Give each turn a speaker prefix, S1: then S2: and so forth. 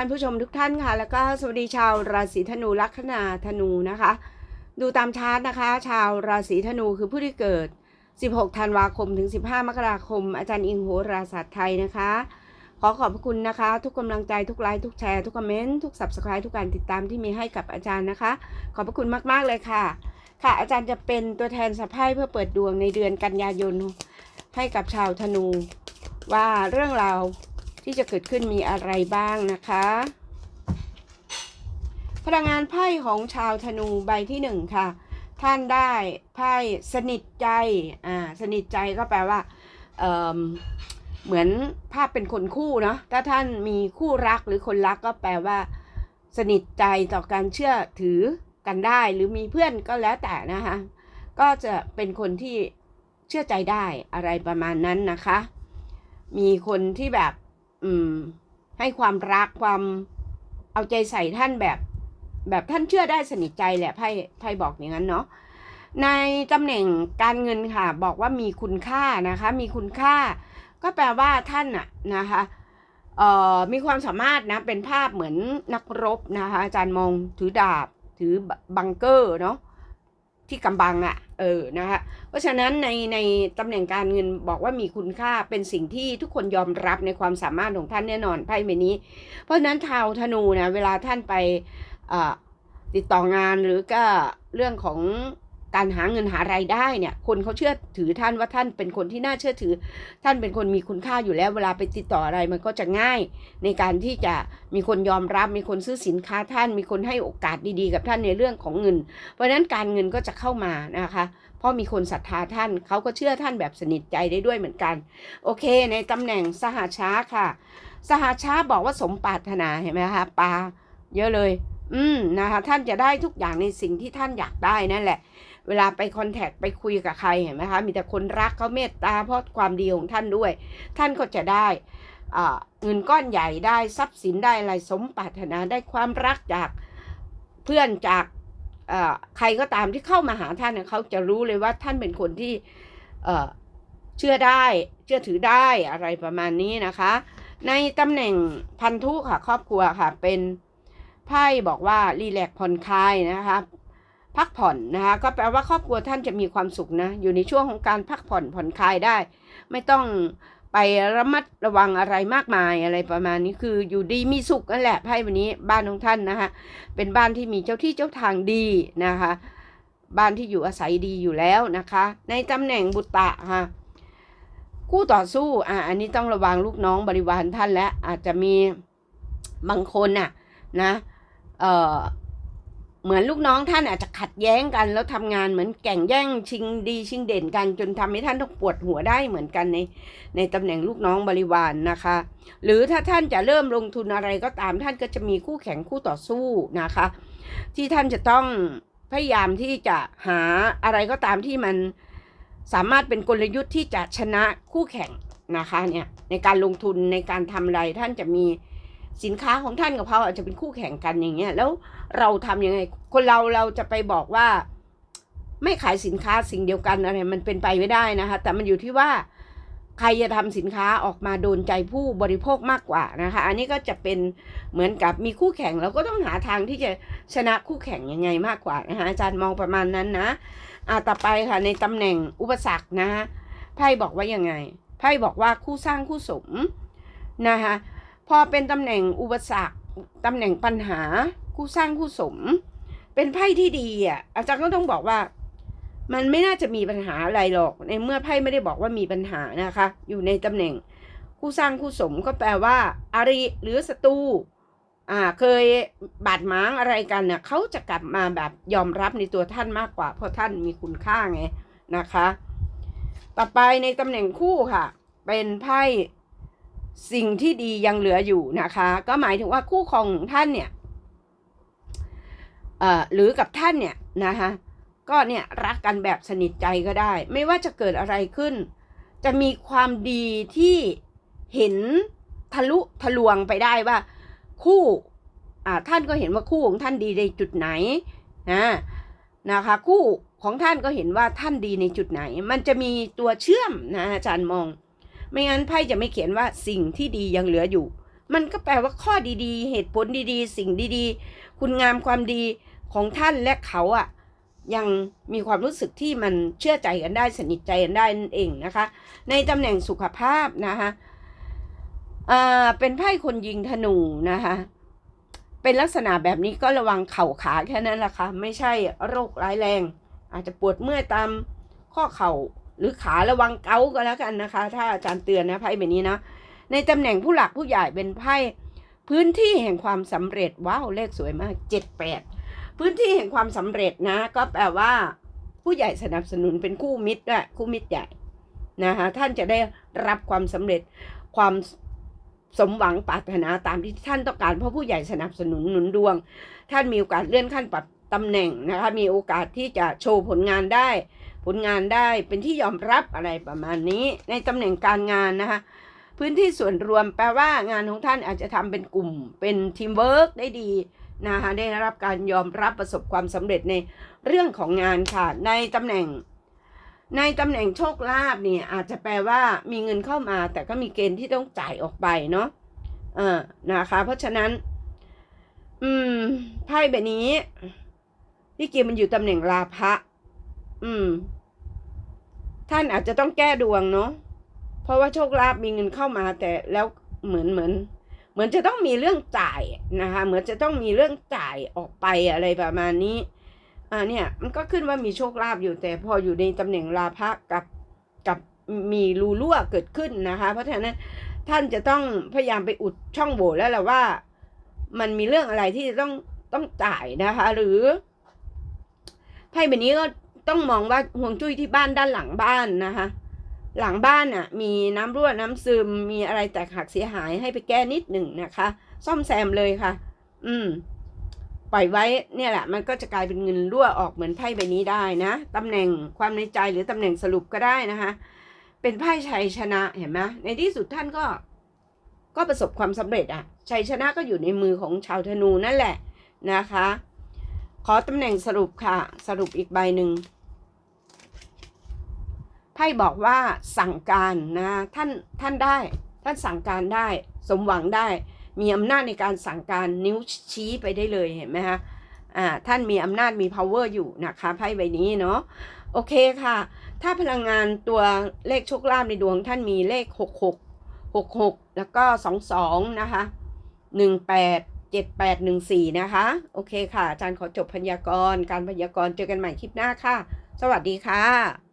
S1: ท่านผู้ชมทุกท่านค่ะ แล้วก็สวัสดีชาวราศีธนูลัคนาธนูนะคะ ดูตามชาร์ตนะคะ ชาวราศีธนูคือผู้ที่เกิด 16 ธันวาคมถึง 15 มกราคม อาจารย์อิงโหราศาสตร์ไทยนะคะ ขอขอบพระคุณนะคะ ทุกกำลังใจทุกไลค์ทุกแชร์ทุกคอมเมนต์ทุก subscribe ทุกการติดตามที่มีให้กับอาจารย์นะคะ ขอบพระคุณมากๆเลยค่ะ ค่ะ อาจารย์จะเป็นตัวแทนสัพไพ่เพื่อเปิดดวงในเดือนกันยายนให้กับชาวธนู ว่าเรื่องราว ที่จะเกิดขึ้นมีอะไรบ้างนะคะ พลังงานไพ่ของชาวธนูใบที่หนึ่งค่ะ ท่านได้ไพ่สนิทใจ อ่า สนิทใจก็แปลว่าเอ่อเหมือนภาพเป็นคนคู่เนาะ ถ้าท่านมีคู่รักหรือคนรักก็แปลว่า สนิทใจต่อการเชื่อถือกันได้ หรือมีเพื่อนก็แล้วแต่นะคะ ก็จะเป็นคนที่เชื่อใจได้อะไรประมาณนั้นนะคะ มีคนที่แบบ อืม ให้ความรักความเอาใจใส่ท่านแบบ แบบท่านเชื่อได้สนิทใจแหละไพ่ไพ่บอกอย่างนั้นเนาะในตำแหน่งการเงินค่ะ บอกว่ามีคุณค่านะคะ มีคุณค่า ก็แปลว่าท่านอะนะคะเอ่อมีความสามารถนะเป็นภาพเหมือนนักรบนะคะอาจารย์มองถือดาบถือบังเกอร์เนาะ ที่กำบังอะ่ะเออนะคะเพราะฉะนั้นในในตำแหน่งการเงินบอกว่ามีคุณค่าเป็นสิ่งที่ทุกคนยอมรับในความสามารถของท่านแน่นอนไพ่ใบนี้ เพราะฉะนั้นชาวธนูนะเวลาท่านไปติดต่องานหรือก็เรื่องของ การหาเงินหารายได้เนี่ย คนเขาเชื่อถือท่านว่าท่านเป็นคนที่น่าเชื่อถือ ท่านเป็นคนมีคุณค่าอยู่แล้ว เวลาไปติดต่ออะไรมันก็จะง่าย ในการที่จะมีคนยอมรับมีคนซื้อสินค้าท่าน มีคนให้โอกาสดีๆ กับท่านในเรื่องของเงิน เพราะฉะนั้นการเงินก็จะเข้ามานะคะ เพราะมีคนศรัทธาท่านเขาก็เชื่อท่านแบบสนิทใจได้ด้วยเหมือนกัน โอเค ในตำแหน่งสหช้าค่ะ สหช้าบอกว่าสมปรารถนาเห็นไหมคะปลาเยอะเลย อืมนะคะ ท่านจะได้ทุกอย่างในสิ่งที่ท่านอยากได้นั่นแหละ เวลาไปคอนแทคไปคุยกับใครเห็นไหมคะมีแต่คนรักเขาเมตตาเพราะความดีของท่านด้วย ท่านก็จะได้เงินก้อนใหญ่ได้ทรัพย์สินได้อะไรสมปรารถนาได้ความรักจากเพื่อนจากใครก็ตามที่เข้ามาหาท่านเขาจะรู้เลยว่าท่านเป็นคนที่เชื่อได้เชื่อถือได้อะไรประมาณนี้นะคะ ในตำแหน่งพันธุค่ะครอบครัวค่ะเป็นไพ่บอกว่ารีแลกผ่อนคลายนะคะ พักผ่อนนะคะก็แปลว่าครอบครัวท่านจะมีความสุขนะ อยู่ในช่วงของการพักผ่อนผ่อนคลายได้ ไม่ต้องไประมัดระวังอะไรมากมายอะไรประมาณนี้คืออยู่ดีมีสุขนั่นแหละไพ่วันนี้บ้านของท่านนะคะเป็นบ้านที่มีเจ้าที่เจ้าทางดีนะคะ บ้านที่อยู่อาศัยดีอยู่แล้วนะคะ ในตำแหน่งบุตตะค่ะคู่ต่อสู้อะอันนี้ต้องระวังลูกน้องบริวารท่านและอาจจะมีบางคนน่ะนะเอ่อ เหมือนลูกน้องท่านอาจจะขัดแย้งกัน แล้วทำงานเหมือนแก่งแย่งชิงดีชิงเด่นกัน จนทำให้ท่านต้องปวดหัวได้เหมือนกันในในตำแหน่งลูกน้องบริวารนนะคะ หรือถ้าท่านจะเริ่มลงทุนอะไรก็ตามท่านก็จะมีคู่แข่งคู่ต่อสู้นะคะ ที่ท่านจะต้องพยายามที่จะหาอะไรก็ตามที่มันสามารถเป็นกลยุทธ์ที่จะชนะคู่แข่งนะคะเนี่ยในการลงทุนในการทำอะไรท่านจะมี สินค้าของท่านกับเขาอาจจะเป็นคู่แข่งกันอย่างเงี้ยแล้วเราทำยังไง คนเราเราจะไปบอกว่า ไม่ขายสินค้าสิ่งเดียวกันอะไรมันเป็นไปไม่ได้นะคะ แต่มันอยู่ที่ว่าใครจะทำสินค้าออกมาโดนใจผู้บริโภคมากกว่านะคะ อันนี้ก็จะเป็นเหมือนกับมีคู่แข่งเราก็ต้องหาทางที่จะชนะคู่แข่งยังไงมากกว่านะคะอาจารย์มองประมาณนั้นนะอ่าต่อไปค่ะในตำแหน่งอุปสรรคนะไพ่บอกว่ายังไงไพ่บอกว่าคู่สร้างคู่สมนะคะ พอเป็นตำแหน่งอุปสรรคตำแหน่งปัญหาคู่สร้างคู่สม เป็นไพ่ที่ดีอะอาจารย์ก็ต้องบอกว่า มันไม่น่าจะมีปัญหาอะไรหรอก ในเมื่อไพ่ไม่ได้บอกว่ามีปัญหานะคะ อยู่ในตำแหน่งคู่สร้างคู่สมก็แปลว่าอาริหรือศัตรูอ่าเคยบาดหมางอะไรกันเนี่ยเขาจะกลับมาแบบยอมรับในตัวท่านมากกว่า เพราะท่านมีคุณค่าไงนะคะ ต่อไปในตำแหน่งคู่ค่ะ เป็นไพ่ สิ่งที่ดียังเหลืออยู่นะคะ ก็หมายถึงว่าคู่ครองของท่านเนี่ยเอ่อหรือกับท่านเนี่ยนะคะก็เนี่ยรักกันแบบสนิทใจก็ได้ ไม่ว่าจะเกิดอะไรขึ้น จะมีความดีที่เห็นทะลุทะลวงไปได้ว่า คู่อ่าท่านก็เห็นว่าคู่ของท่านดีในจุดไหนนะนะคะ คู่ของท่านก็เห็นว่าท่านดีในจุดไหน มันจะมีตัวเชื่อมนะอาจารย์มอง ไม่งั้นไพ่จะไม่เขียนว่าสิ่งที่ดียังเหลืออยู่ มันก็แปลว่าข้อดีๆ เหตุผลดีๆ สิ่งดีๆ คุณงามความดีของท่านและเขาอะยังมีความรู้สึกที่มันเชื่อใจกันได้สนิทใจกันได้นั่นเองนะคะ ในตำแหน่งสุขภาพนะคะอ่าเป็นไพ่คนยิงธนูนะคะเป็นลักษณะแบบนี้ก็ระวังเข่าขาแค่นั้นแหละค่ะไม่ใช่โรคร้ายแรง อาจจะปวดเมื่อยตามข้อเข่า หรือขาระวังเกาก็แล้วกันนะคะ ถ้าอาจารย์เตือนนะไพ่แบบนี้นะ ในตำแหน่งผู้หลักผู้ใหญ่เป็นไพ่พื้นที่แห่งความสำเร็จว้าวเลขสวยมากเจ็ดแปดพื้นที่แห่งความสำเร็จนะ ก็แปลว่า ผู้ใหญ่สนับสนุนเป็นคู่มิตรด้วยคู่มิตรใหญ่นะคะท่านจะได้รับความสำเร็จความสมหวังปรารถนาตามที่ท่านต้องการเพราะผู้ใหญ่สนับสนุนหนุนดวง ท่านมีโอกาสเลื่อนขั้นปรับตำแหน่งนะคะมีโอกาสที่จะโชว์ผลงานได้ ลงานได้เป็นที่ยอมรับอะไรประมาณนี้ ในตำแหน่งการงานนะคะพื้นที่ส่วนรวมแปลว่างานของท่านอาจจะทำเป็นกลุ่มเป็นทีมเวิร์กได้ดีนะคะได้รับการยอมรับประสบความสำเร็จในเรื่องของงานค่ะ ในตำแหน่ง ในตำแหน่งโชคลาภเนี่ยอาจจะแปลว่ามีเงินเข้ามา แต่ก็มีเกณฑ์ที่ต้องจ่ายออกไปเนาะเออนะคะ เพราะฉะนั้น อืมไพ่แบบนี้พี่เกียมันอยู่ตำแหน่งราพะอืม ท่านอาจจะต้องแก้ดวงเนาะเพราะว่าโชคลาภมีเงินเข้ามาแต่แล้วเหมือนเหมือน เหมือนจะต้องมีเรื่องจ่ายนะคะ เหมือนจะต้องมีเรื่องจ่ายออกไปอะไรประมาณนี้อ่าเนี่ยมันก็ขึ้นว่ามีโชคลาภอยู่แต่พออยู่ในตำแหน่งราพะกับกับมีรูรั่วเกิดขึ้นนะคะ เพราะฉะนั้นท่านจะต้องพยายามไปอุดช่องโหว่แล้วแหละว่า มันมีเรื่องอะไรที่จะต้องต้องจ่ายนะคะ หรือไพ่แบบนี้ก็ ต้องมองว่าห่วงจุ้ยที่บ้านด้านหลังบ้านนะคะ หลังบ้านอะมีน้ำรั่วน้ำซึมมีอะไรแตกหักเสียหายให้ไปแก้นิดหนึ่งนะคะ ซ่อมแซมเลยค่ะ อืม ปล่อยไว้เนี่ยแหละ มันก็จะกลายเป็นเงินรั่วออกเหมือนไพ่ใบนี้ได้นะตำแหน่งความในใจหรือตำแหน่งสรุปก็ได้นะคะ เป็นไพ่ชัยชนะเห็นไหมในที่สุดท่านก็ ก็ประสบความสำเร็จอะชัยชนะก็อยู่ในมือของชาวธนูนั่นแหละนะคะ ขอตำแหน่งสรุปค่ะ สรุปอีกใบหนึ่ง ไพ่บอกว่าสั่งการนะท่านท่านได้ ท่านสั่งการได้ สมหวังได้ มีอำนาจในการสั่งการนิ้วชี้ไปได้เลยเห็นไหมคะอ่าท่านมีอำนาจมี power อยู่นะคะไพ่ใบนี้เนาะโอเคค่ะ ถ้าพลังงานตัวเลขโชคลาภในดวงท่านมีเลข 66 66 แล้วก็ 22 นะคะ 18 7814 นะคะ โอเคค่ะ อาจารย์ขอจบพยากรณ์การพยากรณ์เจอกันใหม่คลิปหน้าค่ะ สวัสดีค่ะ